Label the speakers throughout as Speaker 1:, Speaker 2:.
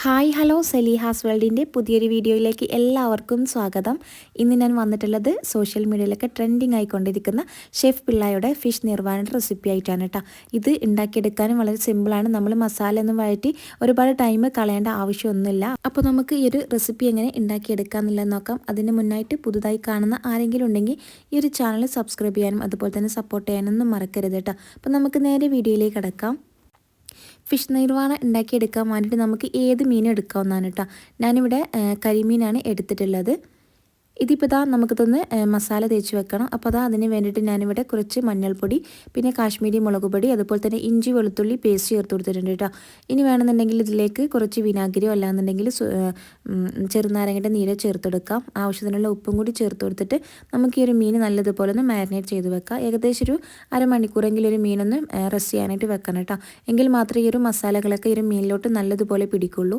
Speaker 1: hi hello സെലിഹാസ് വേൾഡിൻ്റെ പുതിയൊരു വീഡിയോയിലേക്ക് എല്ലാവർക്കും സ്വാഗതം ഇന്ന് ഞാൻ വന്നിട്ടുള്ളത് സോഷ്യൽ മീഡിയയിലൊക്കെ ട്രെൻഡിങ് ആയിക്കൊണ്ടിരിക്കുന്ന ഷെഫ് പിള്ളയുടെ ഫിഷ് നിർവാണ റെസിപ്പി ആയിട്ടാണ് കേട്ടോ ഇത് ഉണ്ടാക്കിയെടുക്കാനും വളരെ സിമ്പിളാണ് നമ്മൾ മസാല ഒന്നും വഴറ്റി ഒരുപാട് ടൈം കളയേണ്ട ആവശ്യമൊന്നുമില്ല അപ്പോൾ നമുക്ക് ഈ ഒരു റെസിപ്പി എങ്ങനെ ഉണ്ടാക്കിയെടുക്കുക എന്നുള്ളത് നോക്കാം അതിന് മുന്നായിട്ട് പുതുതായി കാണുന്ന ആരെങ്കിലും ഉണ്ടെങ്കിൽ ഈ ഒരു ചാനൽ സബ്സ്ക്രൈബ് ചെയ്യാനും അതുപോലെ തന്നെ സപ്പോർട്ട് ചെയ്യാനൊന്നും മറക്കരുത് കേട്ടോ അപ്പോൾ നമുക്ക് നേരെ വീഡിയോയിലേക്ക് അടക്കാം ഫിഷ് നെയ്ർവാണ ഉണ്ടാക്കിയെടുക്കാൻ വേണ്ടിയിട്ട് നമുക്ക് ഏത് മീനും എടുക്കാവുന്നതാണ് കേട്ടോ ഞാനിവിടെ കരിമീനാണ് എടുത്തിട്ടുള്ളത് ഇതിപ്പോൾ ഇതാ നമുക്ക് തന്നെ മസാല തേച്ച് വെക്കണം അപ്പോൾ അതാ അതിന് വേണ്ടിയിട്ട് ഞാനിവിടെ കുറച്ച് മഞ്ഞൾപ്പൊടി പിന്നെ കാശ്മീരി മുളക് പൊടി അതുപോലെ തന്നെ ഇഞ്ചി വെളുത്തുള്ളി പേസ്റ്റ് ചേർത്ത് കൊടുത്തിട്ടുണ്ട് കേട്ടോ ഇനി വേണമെന്നുണ്ടെങ്കിൽ ഇതിലേക്ക് കുറച്ച് വിനാഗിരിയോ അല്ലാന്നുണ്ടെങ്കിൽ ചെറുനാരങ്ങയുടെ നീരോ ചേർത്തെടുക്കാം ആവശ്യത്തിനുള്ള ഉപ്പും കൂടി ചേർത്ത് കൊടുത്തിട്ട് നമുക്ക് ഈ ഒരു മീൻ നല്ലതുപോലെ ഒന്ന് മാരിനേറ്റ് ചെയ്ത് വെക്കാം ഏകദേശം ഒരു അരമണിക്കൂറെങ്കിലും ഒരു മീനൊന്ന് റെസ്റ്റ് ചെയ്യാനായിട്ട് വെക്കണം കേട്ടോ എങ്കിൽ മാത്രമേ ഈ ഒരു മസാലകളൊക്കെ ഈ ഒരു മീനിലോട്ട് നല്ലതുപോലെ പിടിക്കുള്ളൂ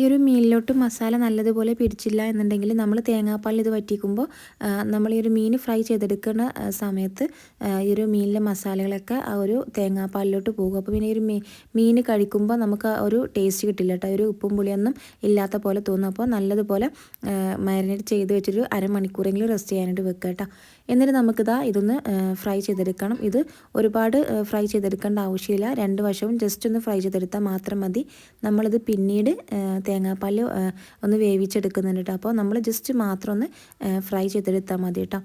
Speaker 1: ഈ ഒരു മീനിലോട്ട് മസാല നല്ലതുപോലെ പിടിച്ചില്ല എന്നുണ്ടെങ്കിൽ നമ്മൾ തേങ്ങാപ്പാലിൽ ഇത് വറ്റിക്കുമ്പോൾ നമ്മൾ ഈ ഒരു മീൻ ഫ്രൈ ചെയ്തെടുക്കുന്ന സമയത്ത് ഈ ഒരു മീനിലെ മസാലകളൊക്കെ ആ ഒരു തേങ്ങാപ്പാലിലോട്ട് പോകും അപ്പോൾ പിന്നെ ഈ ഒരു മീൻ കഴിക്കുമ്പോൾ നമുക്ക് ഒരു ടേസ്റ്റ് കിട്ടില്ല കേട്ടോ ഒരു ഉപ്പും പുളിയൊന്നും ഇല്ലാത്ത പോലെ തോന്നും അപ്പോൾ നല്ലതുപോലെ മാരിനേറ്റ് ചെയ്ത് വെച്ചൊരു അരമണിക്കൂറെങ്കിലും റെസ്റ്റ് ചെയ്യാനായിട്ട് വെക്കുക കേട്ടോ എന്നിട്ട് നമുക്കിതാ ഇതൊന്ന് ഫ്രൈ ചെയ്തെടുക്കണം ഇത് ഒരുപാട് ഫ്രൈ ചെയ്തെടുക്കേണ്ട ആവശ്യമില്ല രണ്ട് വശവും ജസ്റ്റ് ഒന്ന് ഫ്രൈ ചെയ്തെടുത്താൽ മാത്രം മതി നമ്മളിത് പിന്നീട് തേങ്ങാപ്പാൽ ഒന്ന് വേവിച്ചെടുക്കുന്നുണ്ട് കേട്ടോ അപ്പോൾ നമ്മൾ ജസ്റ്റ് മാത്രം ഒന്ന് ഫ്രൈ ചെയ്തെടുത്താൽ മതി കേട്ടോ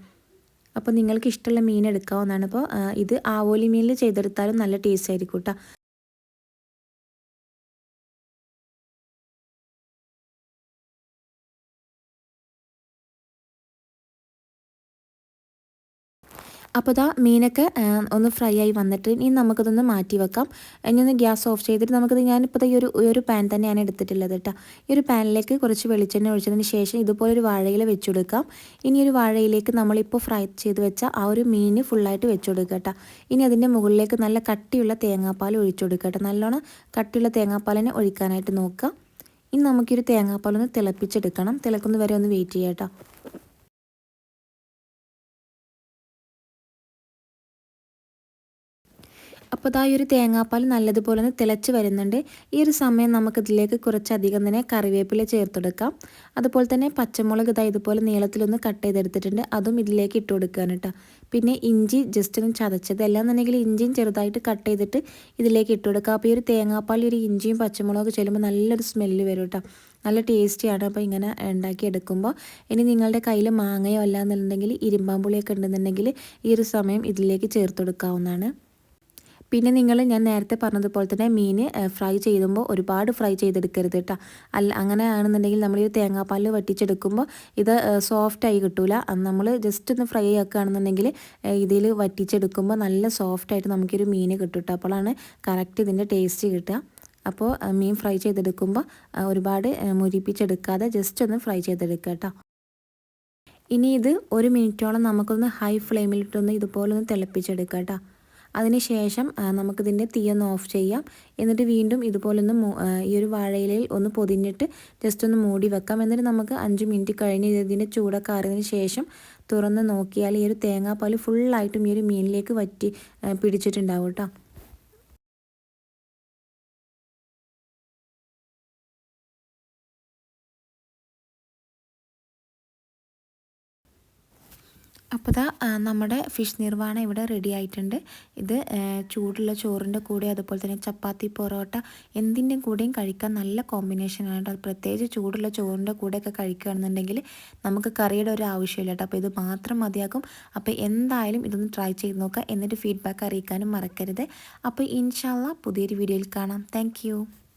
Speaker 1: അപ്പോൾ നിങ്ങൾക്ക് ഇഷ്ടമുള്ള മീൻ എടുക്കാവുന്നതാണ് അപ്പോൾ ഇത് ആവോലി മീനിൽ ചെയ്തെടുത്താലും നല്ല ടേസ്റ്റ് ആയിരിക്കും കേട്ടോ അപ്പോൾ ഇതാ മീനൊക്കെ ഒന്ന് ഫ്രൈ ആയി വന്നിട്ട് ഇനി നമുക്കതൊന്ന് മാറ്റി വെക്കാം ഇനി ഒന്ന് ഗ്യാസ് ഓഫ് ചെയ്തിട്ട് നമുക്കത് ഞാനിപ്പോൾ ഈ ഒരു ഒരു പാൻ തന്നെയാണ് എടുത്തിട്ടുള്ളത് കേട്ടോ ഈ ഒരു പാനിലേക്ക് കുറച്ച് വെളിച്ചെണ്ണ ഒഴിച്ചതിന് ശേഷം ഇതുപോലെ ഒരു വാഴയില കൊടുക്കാം ഇനി ഒരു വാഴയിലേക്ക് നമ്മളിപ്പോൾ ഫ്രൈ ചെയ്ത് വെച്ച ആ ഒരു മീന് ഫുള്ളായിട്ട് കൊടുക്കുക കേട്ടോ ഇനി അതിൻ്റെ മുകളിലേക്ക് നല്ല കട്ടിയുള്ള തേങ്ങാപ്പാൽ ഒഴിച്ചു കൊടുക്കുക കേട്ടോ നല്ലോണം കട്ടിയുള്ള തേങ്ങാപ്പാലിനെ ഒഴിക്കാനായിട്ട് നോക്കുക ഇനി നമുക്കൊരു തേങ്ങാപ്പാലൊന്ന് തിളപ്പിച്ചെടുക്കണം തിളക്കുന്ന വരെ ഒന്ന് വെയിറ്റ് ചെയ്യാം കേട്ടോ അപ്പോൾ ഇതാ ഒരു തേങ്ങാപ്പാൽ നല്ലതുപോലെ തന്നെ തിളച്ച് വരുന്നുണ്ട് ഈ ഒരു സമയം നമുക്കിതിലേക്ക് കുറച്ചധികം തന്നെ കറിവേപ്പില ചേർത്തെടുക്കാം അതുപോലെ തന്നെ പച്ചമുളക് ഇതാ ഇതുപോലെ നീളത്തിലൊന്ന് കട്ട് ചെയ്തെടുത്തിട്ടുണ്ട് അതും ഇതിലേക്ക് ഇട്ട് കൊടുക്കുകയാണ് കേട്ടോ പിന്നെ ഇഞ്ചി ജസ്റ്റ് ഒന്ന് ചതച്ചത് എന്നുണ്ടെങ്കിൽ ഇഞ്ചിയും ചെറുതായിട്ട് കട്ട് ചെയ്തിട്ട് ഇതിലേക്ക് ഇട്ട് കൊടുക്കുക അപ്പോൾ ഈ ഒരു തേങ്ങാപ്പാൽ ഒരു ഇഞ്ചിയും പച്ചമുളക് ചെല്ലുമ്പോൾ നല്ലൊരു സ്മെല്ല് വരും കേട്ടോ നല്ല ടേസ്റ്റിയാണ് അപ്പോൾ ഇങ്ങനെ എടുക്കുമ്പോൾ ഇനി നിങ്ങളുടെ കയ്യിൽ മാങ്ങയോ അല്ല എന്നുണ്ടെങ്കിൽ ഇരുമ്പാമ്പുളിയൊക്കെ ഉണ്ടെന്നുണ്ടെങ്കിൽ ഈ ഒരു സമയം ഇതിലേക്ക് ചേർത്ത് കൊടുക്കാവുന്നതാണ് പിന്നെ നിങ്ങൾ ഞാൻ നേരത്തെ പറഞ്ഞതുപോലെ തന്നെ മീൻ ഫ്രൈ ചെയ്യുമ്പോൾ ഒരുപാട് ഫ്രൈ ചെയ്തെടുക്കരുത് കേട്ടോ അല്ല അങ്ങനെ ആണെന്നുണ്ടെങ്കിൽ നമ്മൾ ഈ തേങ്ങാപ്പാൽ വറ്റിച്ചെടുക്കുമ്പോൾ ഇത് സോഫ്റ്റായി കിട്ടൂല നമ്മൾ ജസ്റ്റ് ഒന്ന് ഫ്രൈ ആക്കുകയാണെന്നുണ്ടെങ്കിൽ ഇതിൽ വറ്റിച്ചെടുക്കുമ്പോൾ നല്ല സോഫ്റ്റായിട്ട് നമുക്കൊരു മീൻ കിട്ടും കേട്ടോ അപ്പോഴാണ് കറക്റ്റ് ഇതിൻ്റെ ടേസ്റ്റ് കിട്ടുക അപ്പോൾ മീൻ ഫ്രൈ ചെയ്തെടുക്കുമ്പോൾ ഒരുപാട് മുരിപ്പിച്ചെടുക്കാതെ ജസ്റ്റ് ഒന്ന് ഫ്രൈ ചെയ്തെടുക്കുക കേട്ടോ ഇനി ഇത് ഒരു മിനിറ്റോളം നമുക്കൊന്ന് ഹൈ ഫ്ലെയിമിലിട്ടൊന്ന് ഇതുപോലെ ഒന്ന് തിളപ്പിച്ചെടുക്കാം കേട്ടോ അതിനുശേഷം നമുക്കിതിൻ്റെ തീയൊന്ന് ഓഫ് ചെയ്യാം എന്നിട്ട് വീണ്ടും ഇതുപോലൊന്ന് ഈ ഒരു വാഴയിലയിൽ ഒന്ന് പൊതിഞ്ഞിട്ട് ജസ്റ്റ് ഒന്ന് മൂടി വെക്കാം എന്നിട്ട് നമുക്ക് അഞ്ച് മിനിറ്റ് കഴിഞ്ഞ് ഇതിൻ്റെ ചൂടൊക്കെ ശേഷം തുറന്ന് നോക്കിയാൽ ഈ ഒരു തേങ്ങാപ്പാൽ ഫുള്ളായിട്ടും ഈ ഒരു മീനിലേക്ക് വറ്റി പിടിച്ചിട്ടുണ്ടാവും കേട്ടോ അപ്പോൾ ഇതാ നമ്മുടെ ഫിഷ് നിർവാണ ഇവിടെ റെഡി ആയിട്ടുണ്ട് ഇത് ചൂടുള്ള ചോറിൻ്റെ കൂടെ അതുപോലെ തന്നെ ചപ്പാത്തി പൊറോട്ട എന്തിൻ്റെ കൂടെയും കഴിക്കാൻ നല്ല കോമ്പിനേഷനാണ് കേട്ടോ പ്രത്യേകിച്ച് ചൂടുള്ള ചോറിൻ്റെ കൂടെയൊക്കെ കഴിക്കുകയാണെന്നുണ്ടെങ്കിൽ നമുക്ക് കറിയുടെ ഒരു ആവശ്യമില്ല കേട്ടോ അപ്പോൾ ഇത് മാത്രം മതിയാകും അപ്പോൾ എന്തായാലും ഇതൊന്ന് ട്രൈ ചെയ്ത് നോക്കുക എന്നിട്ട് ഫീഡ്ബാക്ക് അറിയിക്കാനും മറക്കരുത് അപ്പോൾ ഇൻഷാല്ല പുതിയൊരു വീഡിയോയിൽ കാണാം താങ്ക്